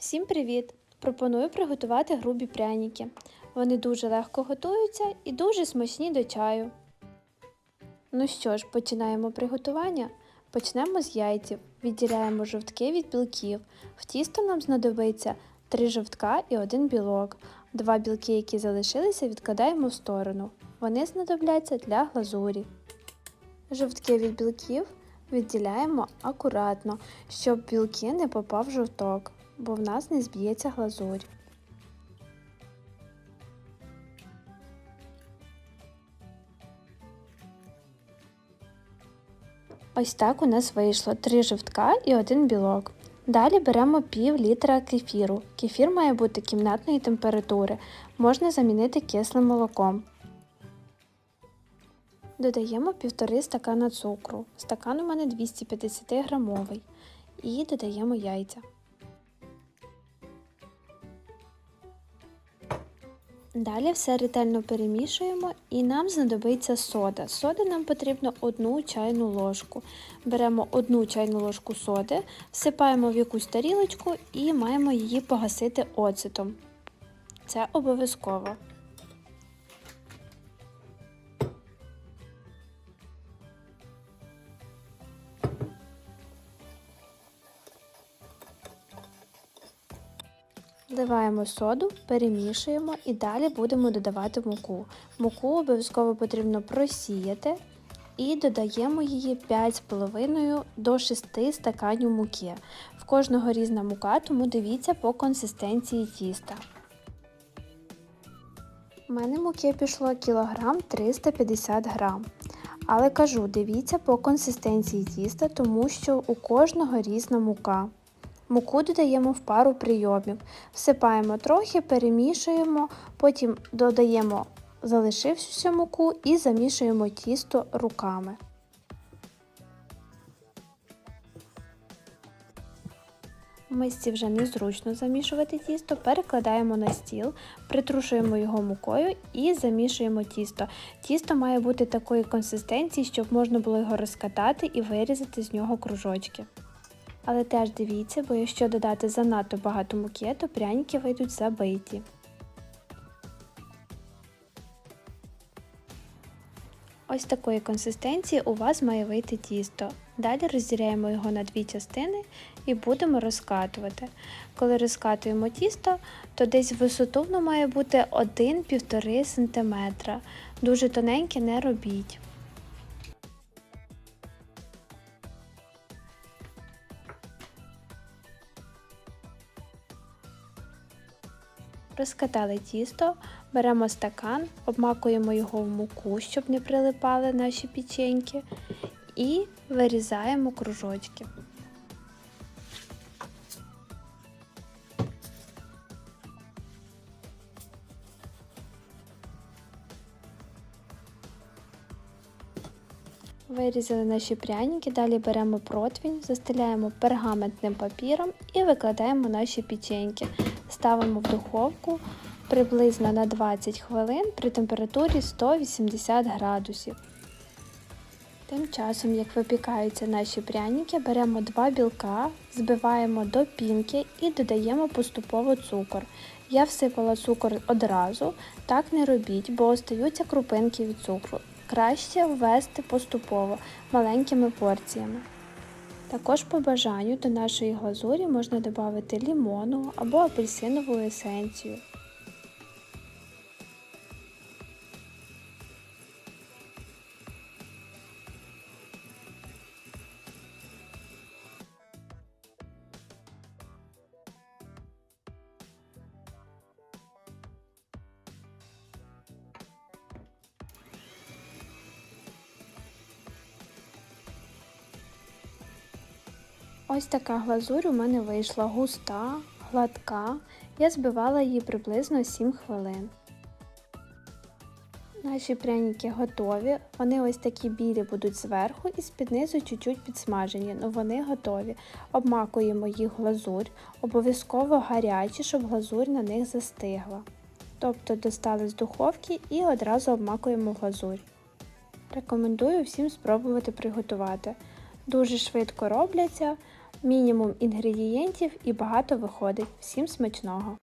Всім привіт! Пропоную приготувати грубі пряники. Вони дуже легко готуються і дуже смачні до чаю. Ну що ж, починаємо приготування. Почнемо з яйців. Відділяємо жовтки від білків. В тісто нам знадобиться 3 жовтка і 1 білок. Два білки, які залишилися, відкладаємо в сторону. Вони знадобляться для глазурі. Жовтки від білків відділяємо акуратно, щоб білки не попав в жовток, бо в нас не зб'ється глазурь. Ось так у нас вийшло 3 жовтка і 1 білок. Далі беремо пів літра кефіру. Кефір має бути кімнатної температури, можна замінити кислим молоком. Додаємо півтори стакана цукру. Стакан у мене 250 грамовий. І додаємо яйця. Далі все ретельно перемішуємо і нам знадобиться сода. Соди нам потрібно одну чайну ложку. Беремо одну чайну ложку соди, всипаємо в якусь тарілочку і маємо її погасити оцетом. Це обов'язково. Вливаємо соду, перемішуємо і далі будемо додавати муку. Муку обов'язково потрібно просіяти і додаємо її 5,5 до 6 стаканів муки. В кожного різна мука, тому дивіться по консистенції тіста. У мене муки пішло кілограм 350 грам. Але кажу, дивіться по консистенції тіста, тому що у кожного різна мука. Муку додаємо в пару прийомів. Всипаємо трохи, перемішуємо, потім додаємо залишившуся муку і замішуємо тісто руками. В мисці вже незручно замішувати тісто, перекладаємо на стіл, притрушуємо його мукою і замішуємо тісто. Тісто має бути такої консистенції, щоб можна було його розкатати і вирізати з нього кружочки. Але теж дивіться, бо якщо додати занадто багато муки, то пряники вийдуть забиті. Ось такої консистенції у вас має вийти тісто. Далі розділяємо його на дві частини і будемо розкатувати. Коли розкатуємо тісто, то десь висоту воно має бути 1-1,5 см. Дуже тоненьке не робіть. Розкатали тісто, беремо стакан, обмакуємо його в муку, щоб не прилипали наші печеньки, і вирізаємо кружочки. Вирізали наші пряники, далі беремо противень, застеляємо пергаментним папіром і викладаємо наші печеньки. Ставимо в духовку приблизно на 20 хвилин при температурі 180 градусів. Тим часом, як випікаються наші пряники, беремо два білка, збиваємо до пінки і додаємо поступово цукор. Я всипала цукор одразу, так не робіть, бо остаються крупинки від цукру. Краще ввести поступово маленькими порціями. Також по бажанню до нашої глазурі можна додати лімону або апельсинову есенцію. Ось така глазурь у мене вийшла густа, гладка. Я збивала її приблизно 7 хвилин. Наші пряники готові. Вони ось такі білі будуть зверху і з-під низу чуть-чуть підсмажені, але вони готові. Обмакуємо їх глазурь, обов'язково гарячі, щоб глазурь на них застигла. Тобто достали з духовки і одразу обмакуємо в глазурь. Рекомендую всім спробувати приготувати. Дуже швидко робляться, Мінімум інгредієнтів і багато виходить. Всім смачного!